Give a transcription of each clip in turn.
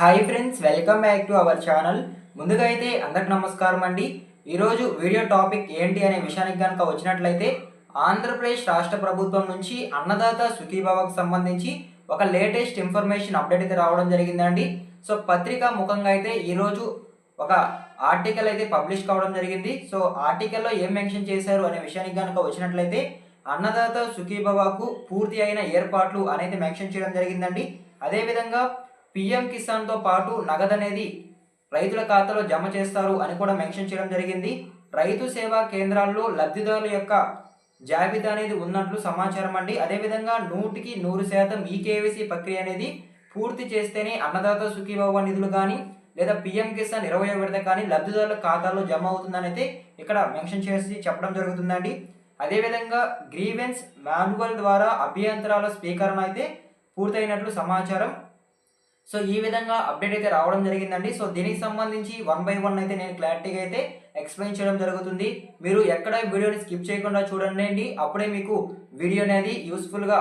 Hi friends welcome back to our channel ముందుగా అయితే అందరికి నమస్కారం అండి. ఈరోజు వీడియో టాపిక్ ఏంటి అనే విషయానికి కనుక వచ్చినట్లయితే ఆంధ్రప్రదేశ్ రాష్ట్ర ప్రభుత్వం నుంచి అన్నదాత సుఖీభావకు సంబంధించి ఒక లేటెస్ట్ ఇన్ఫర్మేషన్ అప్డేట్ అయితే రావడం జరిగిందండి. సో పత్రికా ముఖంగా అయితే ఈరోజు ఒక ఆర్టికల్ అయితే పబ్లిష్ కావడం జరిగింది. సో ఆర్టికల్లో ఏం మెన్షన్ చేశారు అనే విషయానికి కనుక వచ్చినట్లయితే అన్నదాత సుఖీబాబాకు పూర్తి అయిన ఏర్పాట్లు అనేది మెన్షన్ చేయడం జరిగిందండి. అదేవిధంగా పిఎం కిసాన్తో పాటు నగదు అనేది రైతుల ఖాతాలో జమ చేస్తారు అని కూడా మెన్షన్ చేయడం జరిగింది. రైతు సేవా కేంద్రాల్లో లబ్ధిదారుల యొక్క జాబితా అనేది ఉన్నట్లు సమాచారం అండి. అదేవిధంగా నూటికి నూరు శాతం ఈ కేవైసీ ప్రక్రియ అనేది పూర్తి చేస్తేనే అన్నదాత సుఖీభవ నిధులు కానీ లేదా పిఎం కిసాన్ ఇరవై విడత కానీ లబ్ధిదారుల ఖాతాలో జమ అవుతుందని అయితే ఇక్కడ మెన్షన్ చేసి చెప్పడం జరుగుతుందండి. అదేవిధంగా గ్రీవెన్స్ మాన్యువల్ ద్వారా అభ్యంతరాల స్వీకరణ అయితే పూర్తయినట్లు సమాచారం సో ఈ విధంగా అప్డేట్ అయితే రావడం జరిగిందండి. సో దీనికి సంబంధించి వన్ బై వన్ అయితే నేను క్లారిటీగా అయితే ఎక్స్ప్లెయిన్ చేయడం జరుగుతుంది. మీరు ఎక్కడ వీడియోని స్కిప్ చేయకుండా చూడండి అప్పుడే మీకు వీడియో అనేది యూస్ఫుల్గా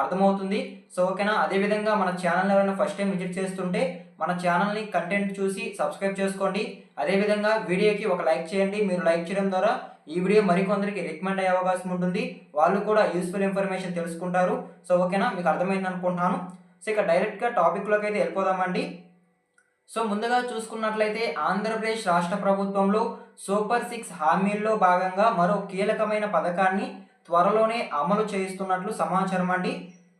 అర్థమవుతుంది. సో ఓకేనా? అదేవిధంగా మన ఛానల్ ఎవరైనా ఫస్ట్ టైం విజిట్ చేస్తుంటే మన ఛానల్ని కంటెంట్ చూసి సబ్స్క్రైబ్ చేసుకోండి. అదేవిధంగా వీడియోకి ఒక లైక్ చేయండి. మీరు లైక్ చేయడం ద్వారా ఈ వీడియో మరికొందరికి రికమెండ్ అయ్యే అవకాశం ఉంటుంది. వాళ్ళు కూడా యూస్ఫుల్ ఇన్ఫర్మేషన్ తెలుసుకుంటారు. సో ఓకేనా? మీకు అర్థమైంది అనుకుంటున్నాను సో ఇక డైరెక్ట్గా టాపిక్లోకి అయితే వెళ్ళిపోదామండి. సో ముందుగా చూసుకున్నట్లయితే ఆంధ్రప్రదేశ్ రాష్ట్ర ప్రభుత్వంలో సూపర్ సిక్స్ హామీల్లో భాగంగా మరో కీలకమైన పథకాన్ని త్వరలోనే అమలు చేయిస్తున్నట్లు సమాచారం అండి.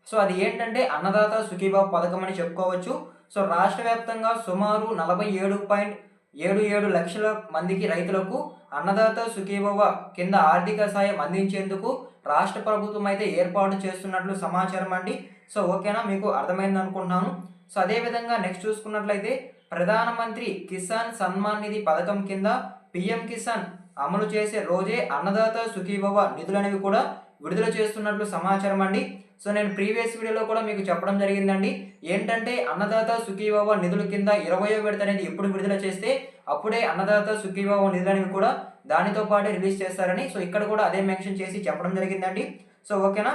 సో అది ఏంటంటే అన్నదాత సుఖీబాబు పథకం అని చెప్పుకోవచ్చు. సో రాష్ట్ర వ్యాప్తంగా సుమారు నలభై ఏడు పాయింట్ ఏడు ఏడు లక్షల మందికి రైతులకు అన్నదాత సుఖీభవ కింద ఆర్థిక సాయం అందించేందుకు రాష్ట్ర ప్రభుత్వం అయితే ఏర్పాటు చేస్తున్నట్లు సమాచారం అండి. సో ఓకేనా? మీకు అర్థమైంది అనుకుంటున్నాను. సో అదేవిధంగా నెక్స్ట్ చూసుకున్నట్లయితే ప్రధానమంత్రి కిసాన్ సన్మాన్ నిధి పథకం కింద పిఎం కిసాన్ అమలు చేసే రోజే అన్నదాత సుఖీభవ నిధులనేవి కూడా విడుదల చేస్తున్నట్లు సమాచారం అండి. సో నేను ప్రీవియస్ వీడియోలో కూడా మీకు చెప్పడం జరిగిందండి. ఏంటంటే అన్నదాత సుఖీభవ నిధుల కింద ఇరవయో విడత అనేది ఎప్పుడు విడుదల చేస్తే అప్పుడే అన్నదాత సుఖీభవ నిధులు అనేవి కూడా దానితో పాటే రిలీజ్ చేస్తారని. సో ఇక్కడ కూడా అదే మెన్షన్ చేసి చెప్పడం జరిగిందండి. సో ఓకేనా?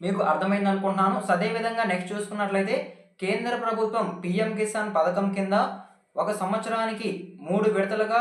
మీకు అర్థమైంది అనుకుంటున్నాను. సో అదేవిధంగా నెక్స్ట్ చూసుకున్నట్లయితే కేంద్ర ప్రభుత్వం పిఎం కిసాన్ పథకం కింద ఒక సంవత్సరానికి మూడు విడతలుగా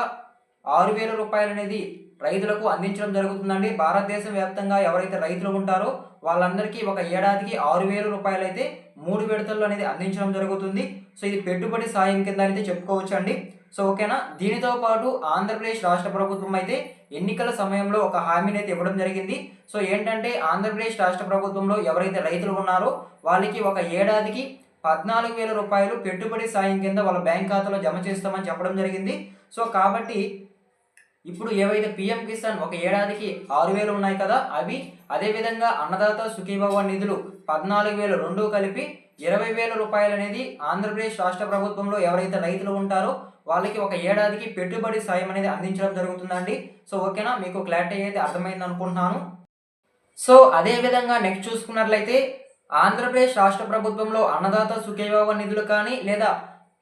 ఆరు వేల రూపాయలు అనేది రైతులకు అందించడం జరుగుతుందండి. భారతదేశం వ్యాప్తంగా ఎవరైతే రైతులు ఉంటారో వాళ్ళందరికీ ఒక ఏడాదికి ఆరు వేల రూపాయలు అయితే మూడు విడతల్లో అనేది అందించడం జరుగుతుంది. సో ఇది పెట్టుబడి సాయం కింద అయితే చెప్పుకోవచ్చు అండి సో ఓకేనా? దీనితో పాటు ఆంధ్రప్రదేశ్ రాష్ట్ర ప్రభుత్వం అయితే ఎన్నికల సమయంలో ఒక హామీని అయితే ఇవ్వడం జరిగింది. సో ఏంటంటే ఆంధ్రప్రదేశ్ రాష్ట్ర ప్రభుత్వంలో ఎవరైతే రైతులు ఉన్నారో వాళ్ళకి ఒక ఏడాదికి పద్నాలుగు వేల రూపాయలు పెట్టుబడి సాయం కింద వాళ్ళ బ్యాంక్ ఖాతాలో జమ చేస్తామని చెప్పడం జరిగింది. సో కాబట్టి ఇప్పుడు ఏవైతే పిఎం కిసాన్ ఒక ఏడాదికి ఆరు వేలు ఉన్నాయి కదా అవి అదేవిధంగా అన్నదాత సుఖీభవ నిధులు పద్నాలుగు వేలు రెండు కలిపి ఇరవై వేల రూపాయలు అనేది ఆంధ్రప్రదేశ్ రాష్ట్ర ప్రభుత్వంలో ఎవరైతే రైతులు ఉంటారో వాళ్ళకి ఒక ఏడాదికి పెట్టుబడి సాయం అనేది అందించడం జరుగుతుందండి. సో ఓకేనా? మీకు క్లారిటీ అయితే అర్థమైంది అనుకుంటున్నాను. సో అదేవిధంగా నెక్స్ట్ చూసుకున్నట్లయితే ఆంధ్రప్రదేశ్ రాష్ట్ర ప్రభుత్వంలో అన్నదాత సుఖీభవ నిధులు కానీ లేదా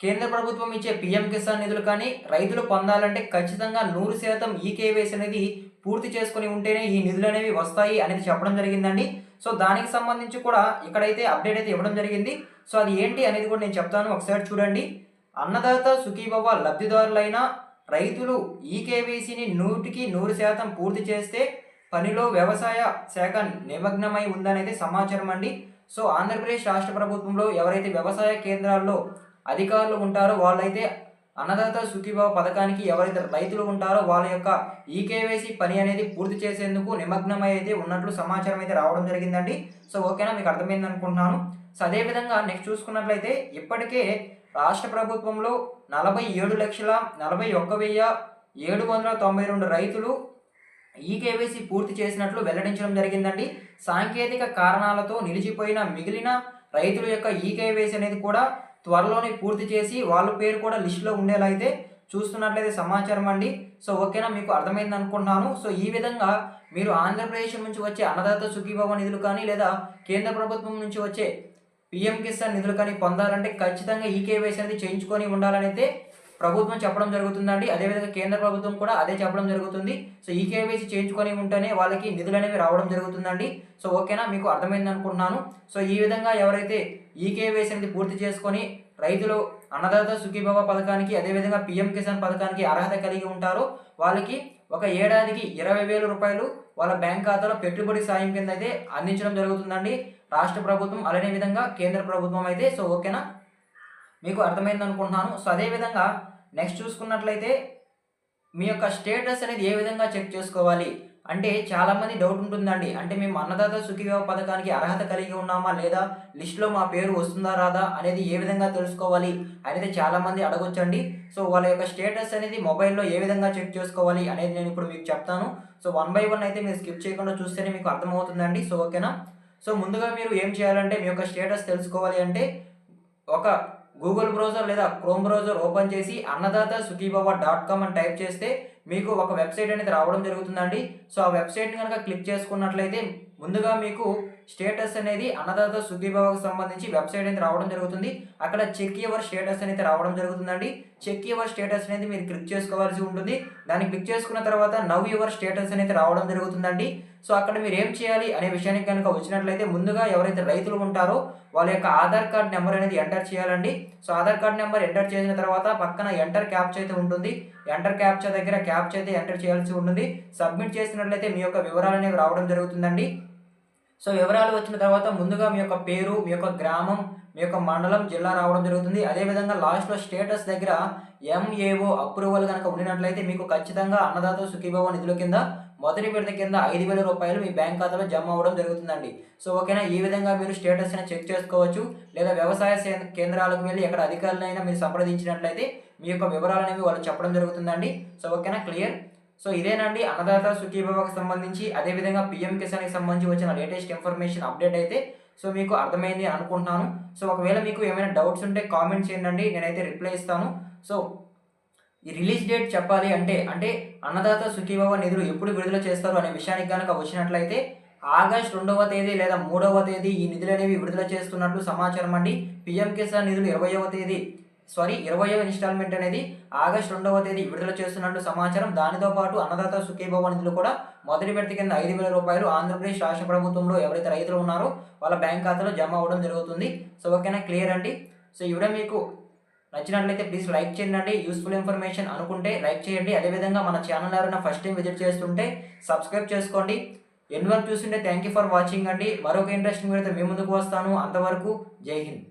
కేంద్ర ప్రభుత్వం ఇచ్చే పీఎం కిసాన్ నిధులు కానీ రైతులు పొందాలంటే ఖచ్చితంగా నూరు శాతం ఈ కేవైసీ అనేది పూర్తి చేసుకుని ఉంటేనే ఈ నిధులు అనేవి వస్తాయి అనేది చెప్పడం జరిగిందండి. సో దానికి సంబంధించి కూడా ఇక్కడైతే అప్డేట్ అయితే ఇవ్వడం జరిగింది. సో అది ఏంటి అనేది కూడా నేను చెప్తాను. ఒకసారి చూడండి. అన్నదాత సుఖీభవ లబ్ధిదారులైన రైతులు ఈ కేవైసీని నూటికి నూరు శాతం పూర్తి చేస్తే పనిలో వ్యవసాయ శాఖ నిమగ్నమై ఉందనేది సమాచారం అండి సో ఆంధ్రప్రదేశ్ రాష్ట్ర ప్రభుత్వంలో ఎవరైతే వ్యవసాయ కేంద్రాల్లో అధికారులు ఉంటారో వాళ్ళైతే అన్నదాత సుఖీభావ పథకానికి ఎవరైతే రైతులు ఉంటారో వాళ్ళ యొక్క ఈకేవైసీ పని అనేది పూర్తి చేసేందుకు నిమగ్నమై అయితే ఉన్నట్లు సమాచారం అయితే రావడం జరిగిందండి. సో ఓకేనా మీకు అర్థమైంది అనుకుంటున్నాను. సో అదేవిధంగా నెక్స్ట్ చూసుకున్నట్లయితే ఇప్పటికే రాష్ట్ర ప్రభుత్వంలో నలభై ఏడు లక్షల నలభై ఒక్క వెయ్యి ఏడు వందల తొంభై రెండు రైతులు ఈ కేవైసీ పూర్తి చేసినట్లు వెల్లడించడం జరిగిందండి. సాంకేతిక కారణాలతో నిలిచిపోయిన మిగిలిన రైతుల యొక్క ఈ కేవైసీ అనేది కూడా త్వరలోనే పూర్తి చేసి వాళ్ళ పేరు కూడా లిస్టులో ఉండేలా అయితే చూస్తున్నట్లయితే సమాచారం అండి. సో ఓకేనా? మీకు అర్థమైంది అనుకుంటున్నాను. సో ఈ విధంగా మీరు ఆంధ్రప్రదేశ్ నుంచి వచ్చే అన్నదాత సుఖీభవ నిధులు కానీ లేదా కేంద్ర ప్రభుత్వం నుంచి వచ్చే పిఎం కిసాన్ నిధులు కానీ పొందాలంటే ఖచ్చితంగా ఈ కేవైసీ అనేది చేయించుకొని ఉండాలనైతే ప్రభుత్వం చెప్పడం జరుగుతుందండి. అదేవిధంగా కేంద్ర ప్రభుత్వం కూడా అదే చెప్పడం జరుగుతుంది. సో ఈ కేవైసీ చేయించుకొని ఉంటేనే వాళ్ళకి నిధులు అనేవి రావడం జరుగుతుందండి. సో ఓకేనా? మీకు అర్థమైంది అనుకుంటున్నాను. సో ఈ విధంగా ఎవరైతే ఈ కేవైసీ అనేది పూర్తి చేసుకొని రైతులు అన్నదాత సుఖీభవ పథకానికి అదేవిధంగా పిఎం కిసాన్ పథకానికి అర్హత కలిగి ఉంటారో వాళ్ళకి ఒక ఏడాదికి ఇరవై వేల రూపాయలు వాళ్ళ బ్యాంక్ ఖాతాలో పెట్టుబడి సాయం కింద అయితే అందించడం జరుగుతుందండి. రాష్ట్ర ప్రభుత్వం అలానే విధంగా కేంద్ర ప్రభుత్వం అయితే. సో ఓకేనా? మీకు అర్థమైంది అనుకుంటున్నాను సో అదేవిధంగా నెక్స్ట్ చూసుకున్నట్లయితే మీ యొక్క స్టేటస్ అనేది ఏ విధంగా చెక్ చేసుకోవాలి? అంటే చాలామంది డౌట్ ఉంటుందండి. అంటే మేము అన్నదాత సుఖీభావ పథకానికి అర్హత కలిగి ఉన్నామా? లేదా లిస్ట్లో మా పేరు వస్తుందా రాదా? అనేది ఏ విధంగా తెలుసుకోవాలి? అనేది చాలామంది అడగొచ్చండి. సో వాళ్ళ యొక్క స్టేటస్ అనేది మొబైల్లో ఏ విధంగా చెక్ చేసుకోవాలి అనేది నేను ఇప్పుడు మీకు చెప్తాను. సో వన్ బై వన్ అయితే మీరు స్కిప్ చేయకుండా చూస్తేనే మీకు అర్థమవుతుందండి. సో ఓకేనా? సో ముందుగా మీరు ఏం చేయాలంటే మీ యొక్క స్టేటస్ తెలుసుకోవాలి అంటే ఒక గూగుల్ బ్రౌజర్ లేదా క్రోమ్ బ్రౌజర్ ఓపెన్ చేసి అన్నదాత సుఖీబాబా డాట్ కామ్ అని టైప్ చేస్తే మీకు ఒక వెబ్సైట్ అనేది రావడం జరుగుతుందండి. సో ఆ వెబ్సైట్ని కనుక క్లిక్ చేసుకున్నట్లయితే ముందుగా మీకు స్టేటస్ అనేది అన్నదాత శుద్ధిభావకు సంబంధించి వెబ్సైట్ అనేది రావడం జరుగుతుంది. అక్కడ చెక్ యువర్ స్టేటస్ అనేది రావడం జరుగుతుందండి. చెక్ యువర్ స్టేటస్ అనేది మీరు క్లిక్ చేసుకోవాల్సి ఉంటుంది. దాన్ని క్లిక్ చేసుకున్న తర్వాత నవ్ యువర్ స్టేటస్ అనేది రావడం జరుగుతుందండి. సో అక్కడ మీరు ఏం చేయాలి అనే విషయానికి కనుక వచ్చినట్లయితే ముందుగా ఎవరైతే రైతులు ఉంటారో వాళ్ళ యొక్క ఆధార్ కార్డ్ నెంబర్ అనేది ఎంటర్ చేయాలండి. So Aadhaar card number enter చేసిన తర్వాత పక్కన ఎంటర్ క్యాప్చ అయితే ఉంటుంది. ఎంటర్ క్యాప్చ దగ్గర క్యాప్చ అయితే ఎంటర్ చేయాల్సి ఉంటుంది. సబ్మిట్ చేసినట్లయితే మీ యొక్క వివరాలు అనేవి రావడం జరుగుతుందండి. సో వివరాలు వచ్చిన తర్వాత ముందుగా మీ యొక్క పేరు మీ యొక్క గ్రామం మీ యొక్క మండలం జిల్లా రావడం జరుగుతుంది. అదేవిధంగా లాస్ట్లో స్టేటస్ దగ్గర ఎంఏఓ అప్రూవల్ కనుక ఉండినట్లయితే మీకు ఖచ్చితంగా అన్నదాత సుఖీభవ నిధుల కింద మొదటి విడత కింద ఐదు వేల రూపాయలు మీ బ్యాంక్ ఖాతాలో జమ అవ్వడం జరుగుతుందండి. సో ఓకేనా? ఈ విధంగా మీరు స్టేటస్ని చెక్ చేసుకోవచ్చు. లేదా వ్యవసాయ సే- కేంద్రాలకు వెళ్ళి ఎక్కడ అధికారులైనా మీరు సంప్రదించినట్లయితే మీ యొక్క వివరాలు అనేవి వాళ్ళు చెప్పడం జరుగుతుందండి. సో ఓకేనా? క్లియర్ సో ఇదేనండి. అన్నదాత సుఖీభవకు సంబంధించి అదేవిధంగా పిఎం కిసాన్కి సంబంధించి వచ్చిన లేటెస్ట్ ఇన్ఫర్మేషన్ అప్డేట్ అయితే సో మీకు అర్థమైంది అని అనుకుంటున్నాను. సో ఒకవేళ మీకు ఏమైనా డౌట్స్ ఉంటే కామెంట్ చేయండి నేనైతే రిప్లై ఇస్తాను. సో ఈ రిలీజ్ డేట్ చెప్పాలి అంటే అంటే అన్నదాత సుఖీభవ నిధులు ఎప్పుడు విడుదల చేస్తారు అనే విషయానికి కనుక వచ్చినట్లయితే ఆగస్ట్ రెండవ తేదీ లేదా మూడవ తేదీ ఈ నిధులు అనేవి విడుదల చేస్తున్నట్లు సమాచారం అండి. పిఎం కిసాన్ నిధులు ఇరవయవ తేదీ సారీ ఇరవయో ఇన్స్టాల్మెంట్ అనేది ఆగస్ట్ రెండవ తేదీ విడుదల చేస్తున్నట్లు సమాచారం. దానితో పాటు అన్నదాత సుఖీభవ నిధులు కూడా మొదటి విడత కింద ఐదు వేల రూపాయలు ఆంధ్రప్రదేశ్ రాష్ట్ర ప్రభుత్వంలో ఎవరైతే రైతులు ఉన్నారో వాళ్ళ బ్యాంక్ ఖాతాలో జమ అవ్వడం జరుగుతుంది. సో ఓకేనా? క్లియర్ అండి? సో ఇవిడ మీకు నచ్చినట్లయితే ప్లీజ్ లైక్ చేయండి. యూస్ఫుల్ ఇన్ఫర్మేషన్ అనుకుంటే లైక్ చేయండి. అదేవిధంగా మన ఛానల్ ఎవరైనా ఫస్ట్ టైం విజిట్ చేస్తుంటే సబ్స్క్రైబ్ చేసుకోండి. ఎన్ని వరకు చూస్తుంటే థ్యాంక్ యూ ఫర్ వాచింగ్ అండి. మరొక ఇంట్రెస్టింగ్ వీడియోతో మీ ముందుకు వస్తాను. అంతవరకు జై హింద్.